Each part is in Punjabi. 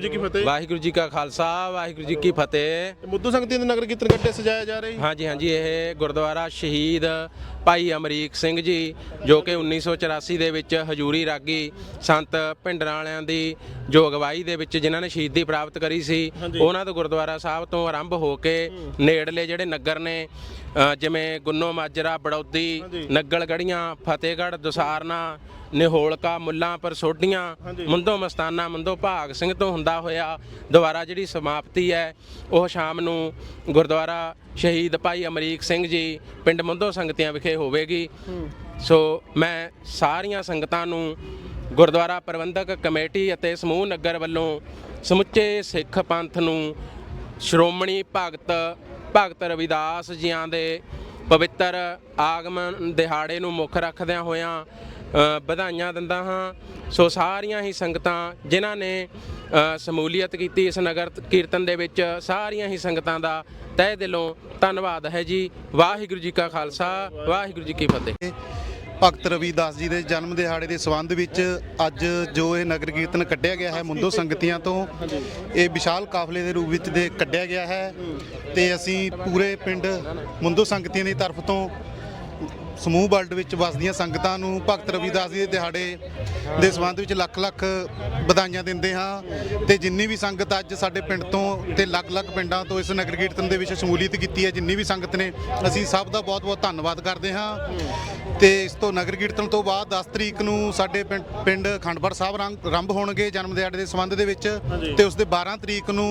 ਜੀ ਕੀ ਫਤਿਹ। ਵਾਹਿਗੁਰੂ ਜੀ ਕਾ ਖਾਲਸਾ ਵਾਹਿਗੁਰੂ ਜੀ ਕੀ ਫਤਿਹ। ਮੁੱਦੂ ਸੰਗਤੀ ਦੇ ਨਗਰ ਕੀਰਤਨ ਕੱਟੇ ਸਜਾਇਆ ਜਾ ਰਿਹਾ। ਹਾਂਜੀ ਹਾਂਜੀ ਇਹ ਗੁਰਦੁਆਰਾ ਸ਼ਹੀਦ ਭਾਈ ਅਮਰੀਕ ਸਿੰਘ ਜੀ ਜੋ ਕਿ 1984 ਦੇ ਵਿੱਚ ਹਜੂਰੀ ਰਾਗੀ ਸੰਤ ਭਿੰਡਰਾਂ ਵਾਲਿਆਂ ਦੀ ਜੋ ਅਗਵਾਈ ਦੇ ਵਿੱਚ ਜਿਨ੍ਹਾਂ ਨੇ ਸ਼ਹੀਦੀ ਪ੍ਰਾਪਤ ਕਰੀ ਸੀ ਉਹਨਾਂ ਤੋਂ ਗੁਰਦੁਆਰਾ ਸਾਹਿਬ ਤੋਂ ਆਰੰਭ ਹੋ ਕੇ ਨੇੜਲੇ ਜਿਹੜੇ ਨਗਰ ਨੇ ਜਿਵੇਂ ਗੁੰਨੋ ਮਾਜਰਾ ਬੜੌਦੀ ਨੱਗਲ ਗੜੀਆਂ ਫਤਿਹਗੜ੍ਹ ਦੁਸਾਰਨਾ ਨਿਹੋਲਕਾ ਮੁੱਲਾਂਪੁਰ ਸੋਢੀਆਂ ਮੁੰਦੋ ਮਸਤਾਨਾ ਮੁੰਦੋ ਭਾਗ ਸਿੰਘ ਤੋਂ ਹੁੰਦਾ ਹੋਇਆ ਦੁਬਾਰਾ ਜਿਹੜੀ ਸਮਾਪਤੀ ਹੈ ਉਹ ਸ਼ਾਮ ਨੂੰ ਗੁਰਦੁਆਰਾ ਸ਼ਹੀਦ ਭਾਈ ਅਮਰੀਕ ਸਿੰਘ ਜੀ ਪਿੰਡ ਮੁੰਦੋ ਸੰਗਤੀਆਂ ਵਿਖੇ ਹੋਵੇਗੀ। ਸੋ ਮੈਂ ਸਾਰੀਆਂ ਸੰਗਤਾਂ ਨੂੰ ਗੁਰਦੁਆਰਾ ਪ੍ਰਬੰਧਕ ਕਮੇਟੀ ਅਤੇ ਸਮੂਹ ਨਗਰ ਵੱਲੋਂ ਸਮੁੱਚੇ ਸਿੱਖ ਪੰਥ ਨੂੰ ਸ਼੍ਰੋਮਣੀ ਭਗਤ ਭਗਤ ਰਵਿਦਾਸ ਜੀਆਂ ਦੇ ਪਵਿੱਤਰ ਆਗਮਨ ਦਿਹਾੜੇ ਨੂੰ ਮੁੱਖ ਰੱਖਦਿਆਂ ਹੋਇਆਂ ਵਧਾਈਆਂ ਦਿੰਦਾ ਹਾਂ। ਸੋ ਸਾਰੀਆਂ ਹੀ ਸੰਗਤਾਂ ਜਿਨ੍ਹਾਂ ਨੇ ਸਮੂਲੀਅਤ ਕੀਤੀ ਇਸ ਨਗਰ ਕੀਰਤਨ ਦੇ ਵਿੱਚ, ਸਾਰੀਆਂ ਹੀ ਸੰਗਤਾਂ ਦਾ ਤਹਿ ਦਿਲੋਂ ਧੰਨਵਾਦ ਹੈ ਜੀ। ਵਾਹਿਗੁਰੂ ਜੀ ਕਾ ਖਾਲਸਾ, ਵਾਹਿਗੁਰੂ ਜੀ ਕੀ ਫਤਿਹ। ਭਗਤ ਰਵੀਦਾਸ ਜੀ ਦੇ ਜਨਮ ਦਿਹਾੜੇ ਦੇ ਸੰਬੰਧ ਵਿੱਚ ਅੱਜ ਜੋ ਇਹ ਨਗਰ ਕੀਰਤਨ ਕੱਢਿਆ ਗਿਆ ਹੈ ਮੁੰਦੋ ਸੰਗਤੀਆਂ ਤੋਂ, ਇਹ ਵਿਸ਼ਾਲ ਕਾਫਲੇ ਦੇ ਰੂਪ ਵਿੱਚ ਦੇ ਕੱਢਿਆ ਗਿਆ ਹੈ ਤੇ ਅਸੀਂ ਪੂਰੇ ਪਿੰਡ ਮੁੰਦੋ ਸੰਗਤੀਆਂ ਦੀ ਤਰਫ ਤੋਂ ਸਮੂਹ ਵਰਲਡ ਵਿੱਚ ਵਸਦੀਆਂ ਸੰਗਤਾਂ ਨੂੰ ਭਗਤ ਰਵੀਦਾਸ ਜੀ ਦੇ ਦਿਹਾੜੇ ਦੇ ਸੰਬੰਧ ਵਿੱਚ ਲੱਖ ਲੱਖ ਵਧਾਈਆਂ ਦਿੰਦੇ ਹਾਂ ਤੇ ਜਿੰਨੀ ਵੀ ਸੰਗਤ ਅੱਜ ਸਾਡੇ ਪਿੰਡ ਤੋਂ ਤੇ ਅਲੱਗ-ਅਲੱਗ ਪਿੰਡਾਂ ਤੋਂ ਇਸ ਨਗਰ ਕੀਰਤਨ ਦੇ ਵਿੱਚ ਸ਼ਮੂਲੀਅਤ ਕੀਤੀ ਹੈ ਜਿੰਨੀ ਵੀ ਸੰਗਤ ਨੇ ਅਸੀਂ ਸਭ ਦਾ ਬਹੁਤ-ਬਹੁਤ ਧੰਨਵਾਦ ਕਰਦੇ ਹਾਂ। ਤੇ ਇਸ ਤੋਂ ਨਗਰ ਕੀਰਤਨ ਤੋਂ ਬਾਅਦ 10 ਤਰੀਕ ਨੂੰ ਸਾਡੇ ਪਿੰਡ ਪਿੰਡ ਖੰਡਪੜ ਸਾਹਿਬ ਰੰਗ- ਆਰੰਭ ਹੋਣਗੇ ਜਨਮ ਦਿਹਾੜੇ ਦੇ ਸੰਬੰਧ ਦੇ ਵਿੱਚ ਤੇ ਉਸ ਦੇ 12 ਤਰੀਕ ਨੂੰ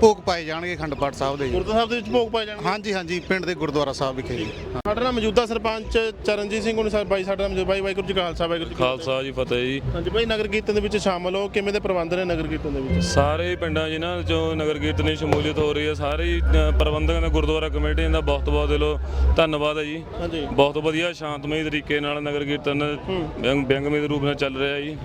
ਭੋਗ ਪਾਏ ਜਾਣਗੇ ਖੰਡਪੜ ਸਾਹਿਬ ਦੇ ਜੀ। ਗੁਰਦੁਆਰਾ ਸਾਹਿਬ ਦੇ ਵਿੱਚ ਭੋਗ ਪਾਏ ਜਾਣਗੇ? ਹਾਂਜੀ ਹਾਂਜੀ ਪਿੰਡ ਦੇ ਗੁਰਦੁਆਰਾ ਸਾਹਿਬ ਵਿਖੇ ਜੀ। ਸਾਡਾ ਨਾਲ ਮੌਜੂਦਾ ਸਰਪੰਚ ਚਰਨਜੀਤ ਸਿੰਘ ਹੁਣੀ ਸਾਹਿਬ ਬਾਈ ਸਾਡਾ ਨਾਲ ਮੌਜੂਦ ਬਾਈ ਵਾਹਿਗੁਰੂ ਜੀ ਕਾ ਖਾਲਸਾ ਵਾਹਿਗੁਰੂ ਜੀ ਕੀ ਖਾਲਸਾ ਜੀ ਫਤਿਹ ਜੀ। ਹਾਂਜੀ ਬਾਈ ਨਗਰ ਕੀਰਤਨ ਦੇ ਵਿੱਚ ਸ਼ਾਮਲ ਹੋ ਕਿਵੇਂ ਦੇ ਪ੍ਰਬੰਧ ਨੇ ਨਗਰ ਕੀਰਤਨ ਦੇ ਵਿੱਚ? ਸਾਰੇ ਪਿੰਡਾਂ ਜਿਨ੍ਹਾਂ ਚੋਂ ਨਗਰ ਕੀਰਤਨ ਦੀ ਸ਼ਮੂਲੀਅਤ ਹੋ ਰਹੀ ਹੈ ਸਾਰੇ ਹੀ, ਅ, ਪ੍ਰਬੰਧਕਾਂ ਦਾ ਗੁਰਦੁਆਰਾ ਕਮੇਟੀ ਦਾ ਬਹੁਤ ਬਹੁਤ ਦਿਲੋਂ ਧੰਨਵਾਦ ਹੈ ਜੀ। ਹਾਂਜੀ। ਬਹੁਤ ਵਧੀਆ ਸ਼ਾਂਤਮਈ ਤਰੀਕੇ ਨਾਲ ਨਗਰ ਕੀਰਤਨ ਵਿਅੰਗ- ਵਿਅੰਗਮਈ ਦੇ ਰੂਪ ਨਾਲ ਚੱਲ ਰਿਹਾ ਜੀ।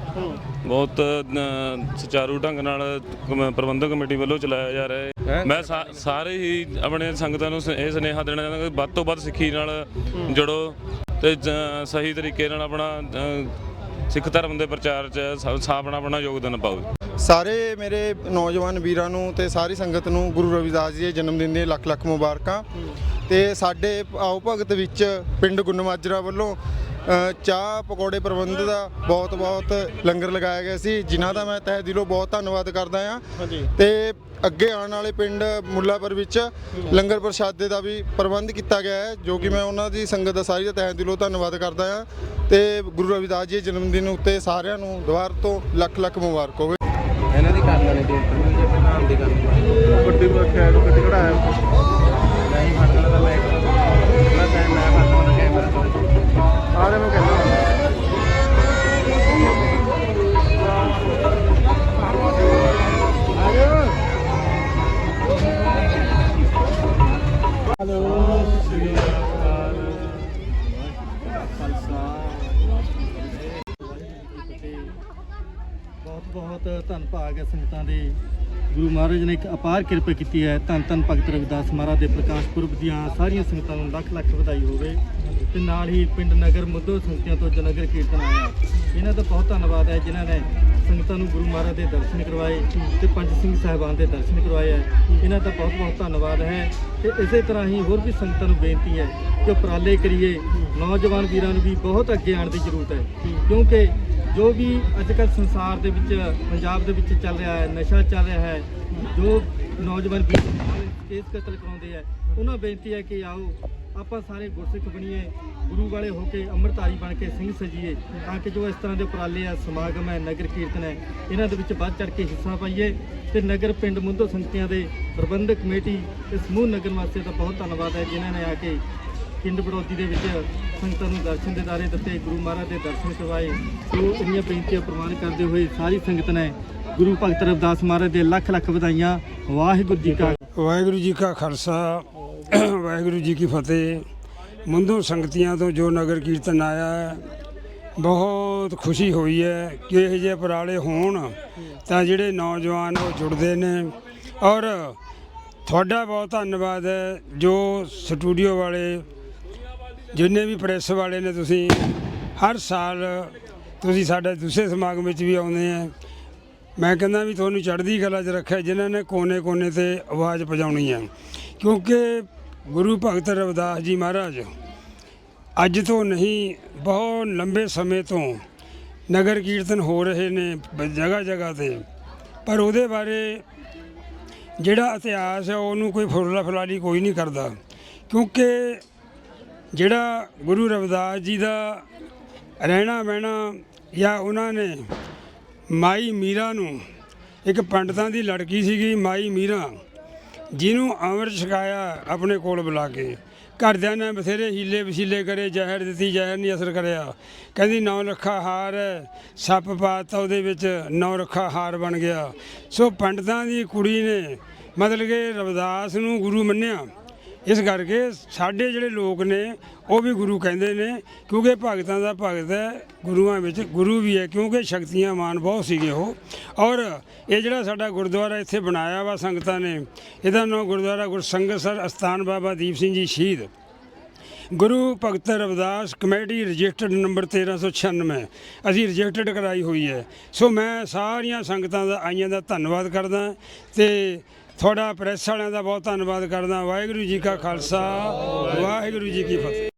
ਬਹੁਤ ਅ, ਸੁਚਾਰੂ ਢੰਗ ਨਾਲ ਕਮ- ਪ੍ਰਬੰਧਕ ਕਮੇਟੀ ਵੱਲੋਂ ਚਲਾਇਆ ਜਾ ਰਿਹਾ ਹੈ। ਮੈਂ ਸਾ- ਸਾਰੇ ਹੀ ਆਪਣੇ ਸੰਗਤਾਂ ਨੂੰ ਸ- ਇਹ ਸੁਨੇਹਾ ਦੇਣਾ ਚਾਹੁੰਦਾ ਕਿ ਵੱਧ ਤੋਂ ਵੱਧ ਸਿੱਖੀ ਨਾਲ ਜੁੜੋ ਤੇ ਜ- ਸਹੀ ਤਰੀਕੇ ਨਾਲ ਆਪਣਾ ਅ, ਸਿੱਖ ਧਰਮ ਦੇ ਪ੍ਰਚਾਰ 'ਚ ਸ- ਆਪਣਾ ਆਪਣਾ ਯੋਗਦਾਨ ਪਾਓ। ਸਾਰੇ ਮੇਰੇ ਨੌਜਵਾਨ ਵੀਰਾਂ ਨੂੰ ਤੇ ਸਾਰੀ ਸੰਗਤ ਨੂੰ ਗੁਰੂ ਰਵਿਦਾਸ ਜੀ ਦੇ ਜਨਮ ਦਿਨ ਦੀਆਂ ਲੱਖ ਲੱਖ ਮੁਬਾਰਕਾਂ। ਤੇ ਸਾਡੇ ਆਓ ਭਗਤ ਵਿੱਚ ਪਿੰਡ ਗੁੰਨਮਾਜਰਾ ਵੱਲੋਂ ਚਾਹ ਪਕੌੜੇ ਪ੍ਰਬੰਧ ਦਾ ਬਹੁਤ ਬਹੁਤ ਲੰਗਰ ਲਗਾਇਆ ਗਿਆ ਸੀ ਜਿਨ੍ਹਾਂ ਦਾ ਮੈਂ ਤਹਿ ਦਿਲੋਂ ਬਹੁਤ ਧੰਨਵਾਦ ਕਰਦਾ ਹਾਂ। ਹਾਂਜੀ। ਤੇ ਅੱਗੇ ਆਉਣ ਵਾਲੇ ਪਿੰਡ ਮੁੱਲਾਪੁਰ ਵਿੱਚ ਲੰਗਰ ਪ੍ਰਸ਼ਾਦੇ ਦਾ ਵੀ ਪ੍ਰਬੰਧ ਕੀਤਾ ਗਿਆ ਹੈ ਜੋ ਕਿ ਮੈਂ ਉਹਨਾਂ ਦੀ ਸੰਗਤ ਦਾ ਸਾਰੀ ਦਾ ਤਹਿ ਦਿਲੋਂ ਧੰਨਵਾਦ ਕਰਦਾ ਹਾਂ। ਤੇ ਗੁਰੂ ਰਵਿਦਾਸ ਜੀ ਦੇ ਜਨਮ ਦਿਨ ਉੱਤੇ ਸਾਰਿਆਂ ਨੂੰ ਦੁਬਾਰ ਤੋਂ ਲੱਖ ਲੱਖ ਮੁਬਾਰਕ ਹੋਵੇ। ਇਹਨਾਂ ਦੀ ਕਰ ਲੈਣੀ ਤੇ ਪ੍ਰਧਾਨ ਦੀ ਗੱਲ ਗੱਡੀ ਰੱਖਿਆ ਗੱਡੀ ਕਢਾਇਆ ਨਹੀਂ ਫਸਲ ਦਾ ਮੈਂ ਮੈਂ ਮੈਂ ਆ ਰਹੇ ਕਹਿੰਦਾ। ਬਹੁਤ ਬਹੁਤ ਧੰਨ ਭਾਗ ਹੈ ਸੰਗਤਾਂ ਦੇ। ਗੁਰੂ ਮਹਾਰਾਜ ਨੇ ਇੱਕ ਅਪਾਰ ਕਿਰਪਾ ਕੀਤੀ ਹੈ। ਧੰਨ ਧੰਨ ਭਗਤ ਰਵਿਦਾਸ ਮਹਾਰਾਜ ਦੇ ਪ੍ਰਕਾਸ਼ ਪੁਰਬ ਦੀਆਂ ਸਾਰੀਆਂ ਸੰਗਤਾਂ ਨੂੰ ਲੱਖ ਲੱਖ ਵਧਾਈ ਹੋਵੇ ਤੇ ਨਾਲ ਹੀ ਪਿੰਡ ਨਗਰ ਮੁੱਦੋ ਸੰਗਤਾਂ ਤੋਂ ਜੋ ਕੀਰਤਨ ਆਇਆ। ਇਹਨਾਂ ਦਾ ਬਹੁਤ ਧੰਨਵਾਦ ਹੈ ਜਿਨ੍ਹਾਂ ਨੇ ਸੰਗਤਾਂ ਨੂੰ ਗੁਰੂ ਮਹਾਰਾਜ ਦੇ ਦਰਸ਼ਨ ਕਰਵਾਏ ਤੇ ਪੰਜ ਸਿੰਘ ਸਾਹਿਬਾਨ ਦੇ ਦਰਸ਼ਨ ਕਰਵਾਏ ਹੈ। ਇਹਨਾਂ ਦਾ ਬਹੁਤ ਬਹੁਤ ਧੰਨਵਾਦ ਹੈ ਤੇ ਇਸੇ ਤਰ੍ਹਾਂ ਹੀ ਹੋਰ ਵੀ ਸੰਗਤਾਂ ਨੂੰ ਬੇਨਤੀ ਹੈ ਕਿ ਉਪਰਾਲੇ ਕਰੀਏ। ਨੌਜਵਾਨ ਵੀਰਾਂ ਨੂੰ ਵੀ ਬਹੁਤ ਅੱਗੇ ਆਉਣ ਦੀ ਜ਼ਰੂਰਤ ਹੈ। ਕਿਉਂਕਿ ਜੋ ਵੀ ਅੱਜ ਕੱਲ੍ਹ ਸੰਸਾਰ ਦੇ ਵਿੱਚ, ਪੰਜਾਬ ਦੇ ਵਿੱਚ ਚੱਲ ਰਿਹਾ ਹੈ, ਨਸ਼ਾ ਚੱਲ ਰਿਹਾ ਹੈ, ਜੋ ਨੌਜਵਾਨ ਵੀਰ ਕੇਸ ਕਤਲ ਕਰਾਉਂਦੇ ਆ ਉਹਨਾਂ ਬੇਨਤੀ ਹੈ ਕਿ ਆਓ ਆਪਾਂ ਸਾਰੇ ਗੁਰਸਿੱਖ ਬਣੀਏ, ਗੁਰੂ ਵਾਲੇ ਹੋ ਕੇ ਅੰਮ੍ਰਿਤਧਾਰੀ ਬਣ ਕੇ ਸਿੰਘ ਸਜੀਏ, ਤਾਂ ਕਿ ਜੋ ਇਸ ਤਰ੍ਹਾਂ ਦੇ ਉਪਰਾਲੇ ਆ, ਸਮਾਗਮ ਹੈ, ਨਗਰ ਕੀਰਤਨ ਹੈ, ਇਹਨਾਂ ਦੇ ਵਿੱਚ ਵੱਧ ਚੜ ਕੇ ਹਿੱਸਾ ਪਾਈਏ ਤੇ ਨਗਰ ਪਿੰਡ ਮੁੰਦੋ ਸੰਗਤੀਆਂ ਦੇ ਪ੍ਰਬੰਧਕ ਕਮੇਟੀ ਤੇ ਸਮੂਹ ਨਗਰ ਵਾਸੀਆਂ ਦਾ ਬਹੁਤ ਧੰਨਵਾਦ ਹੈ, ਜਿਨ੍ਹਾਂ ਨੇ ਆ ਕੇ ਪਿੰਡ ਬੜੌਦੀ ਦੇ ਵਿੱਚ ਸੰਗਤਾਂ ਨੂੰ ਦਰਸ਼ਨ ਦੇ ਦਾਰੇ ਦਿੱਤੇ, ਗੁਰੂ ਮਹਾਰਾਜ ਦੇ ਦਰਸ਼ਨ ਕਰਵਾਏ ਸੋ ਇੰਨੀਆਂ ਬੇਨਤੀਆਂ ਪ੍ਰਵਾਨ ਕਰਦੇ ਹੋਏ ਸਾਰੀ ਸੰਗਤ ਨੇ ਗੁਰੂ ਭਗਤ ਰਵਿਦਾਸ ਮਹਾਰਾਜ ਦੇ ਲੱਖ ਲੱਖ ਵਧਾਈਆਂ, ਵਾਹਿਗੁਰੂ ਜੀ ਕਾ ਵਾਹਿਗੁਰੂ ਜੀ ਕਾ ਖਾਲਸਾ ਵਾਹਿਗੁਰੂ ਜੀ ਕੀ ਫਤਿਹ। ਮੁੰਦੋ ਸੰਗਤੀਆਂ ਤੋਂ ਜੋ ਨਗਰ ਕੀਰਤਨ ਆਇਆ ਹੈ, ਬਹੁਤ ਖੁਸ਼ੀ ਹੋਈ ਹੈ ਕਿ ਇਹ ਜਿਹੇ ਉਪਰਾਲੇ ਹੋਣ ਤਾਂ ਜਿਹੜੇ ਨੌਜਵਾਨ ਉਹ ਜੁੜਦੇ ਨੇ। ਔਰ ਤੁਹਾਡਾ ਬਹੁਤ ਧੰਨਵਾਦ ਹੈ ਜੋ ਸਟੂਡੀਓ ਵਾਲੇ ਜਿੰਨੇ ਵੀ ਪ੍ਰੈਸ ਵਾਲੇ ਨੇ ਤੁਸੀਂ ਹਰ ਸਾਲ ਤੁਸੀਂ ਸਾਡੇ ਦੂਸਰੇ ਸਮਾਗਮ ਵਿੱਚ ਵੀ ਆਉਂਦੇ ਆ ਮੈਂ ਕਹਿੰਦਾ ਵੀ ਤੁਹਾਨੂੰ ਚੜ੍ਹਦੀ ਕਲਾ 'ਚ ਰੱਖਿਆ ਜਿਨ੍ਹਾਂ ਨੇ ਕੋਨੇ-ਕੋਨੇ ਤੇ ਆਵਾਜ਼ ਪਹੁੰਚਾਉਣੀ ਹੈ। ਕਿਉਂਕਿ ਗੁਰੂ ਭਗਤ ਰਵਿਦਾਸ ਜੀ ਮਹਾਰਾਜ, ਅੱਜ ਤੋਂ ਨਹੀਂ, ਬਹੁਤ ਲੰਬੇ ਸਮੇਂ ਤੋਂ ਨਗਰ ਕੀਰਤਨ ਹੋ ਰਹੇ ਨੇ ਜਗ੍ਹਾ ਜਗ੍ਹਾ ਤੇ। ਪਰ ਉਹਦੇ ਬਾਰੇ ਜਿਹੜਾ ਇਤਿਹਾਸ ਹੈ, ਉਹਨੂੰ ਕੋਈ ਫੁਰਲਾ ਫਲਾਲੀ ਕੋਈ ਨਹੀਂ ਕਰਦਾ। ਕਿਉਂਕਿ ਜਿਹੜਾ ਗੁਰੂ ਰਵਿਦਾਸ ਜੀ ਦਾ ਰਹਿਣਾ ਬਹਿਣਾ ਜਾਂ ਉਹਨਾਂ ਨੇ ਮਾਈ ਮੀਰਾ ਨੂੰ, ਇੱਕ ਪੰਡਤਾਂ ਦੀ ਲੜਕੀ ਸੀਗੀ, ਮਾਈ ਮੀਰਾ ਜਿਹਨੂੰ ਅੰਮ੍ਰਿਤ ਛਕਾਇਆ ਆਪਣੇ ਕੋਲ ਬੁਲਾ ਕੇ। ਘਰਦਿਆਂ ਨੇ ਬਥੇਰੇ ਹੀਲੇ ਵਸੀਲੇ ਕਰੇ ਜ਼ਹਿਰ ਦਿੱਤੀ ਜ਼ਹਿਰ ਨਹੀਂ ਅਸਰ ਕਰਿਆ। ਕਹਿੰਦੀ ਨੌ ਲੱਖਾ ਹਾਰ ਹੈ, ਸੱਪ ਪਾਤਾ ਉਹਦੇ ਵਿੱਚ ਨੌ ਲੱਖਾ ਹਾਰ ਬਣ ਗਿਆ। ਸੋ ਪੰਡਤਾਂ ਦੀ ਕੁੜੀ ਨੇ ਮਤਲਬ ਕਿ ਰਵਿਦਾਸ ਨੂੰ ਗੁਰੂ ਮੰਨਿਆ। ਇਸ ਕਰਕੇ ਸਾਡੇ ਜਿਹੜੇ ਲੋਕ ਨੇ, ਉਹ ਵੀ ਗੁਰੂ ਕਹਿੰਦੇ ਨੇ, ਕਿਉਂਕਿ ਭਗਤਾਂ ਦਾ ਭਗਤ ਹੈ, ਗੁਰੂਆਂ ਵਿੱਚ ਗੁਰੂ ਵੀ ਹੈ, ਕਿਉਂਕਿ ਸ਼ਕਤੀਆਂ ਮਾਨ ਬਹੁਤ ਸੀਗੇ ਉਹ। ਔਰ ਇਹ ਜਿਹੜਾ ਸਾਡਾ ਗੁਰਦੁਆਰਾ ਇੱਥੇ ਬਣਾਇਆ ਵਾ ਸੰਗਤਾਂ ਨੇ, ਇਹਦਾ ਨਾਮ ਗੁਰਦੁਆਰਾ ਗੁਰਸੰਗਤਸਰ ਅਸਥਾਨ ਬਾਬਾ ਦੀਪ ਸਿੰਘ ਜੀ ਸ਼ਹੀਦ। Guru Bhagat Ravidas committee registered number 1396 ਅਸੀਂ ਰਜਿਸਟਰਡ ਕਰਾਈ ਹੋਈ ਹੈ। ਸੋ ਮੈਂ ਸਾਰੀਆਂ ਸੰਗਤਾਂ ਦਾ, ਆਈਆਂ ਦਾ ਧੰਨਵਾਦ ਕਰਦਾ। ਤੇ ਤੁਹਾਡਾ ਪ੍ਰੈਸ ਵਾਲਿਆਂ ਦਾ ਬਹੁਤ ਧੰਨਵਾਦ ਕਰਦਾ, ਵਾਹਿਗੁਰੂ ਜੀ ਕਾ ਖਾਲਸਾ, ਵਾਹਿਗੁਰੂ ਜੀ ਕੀ ਫਤਿਹ।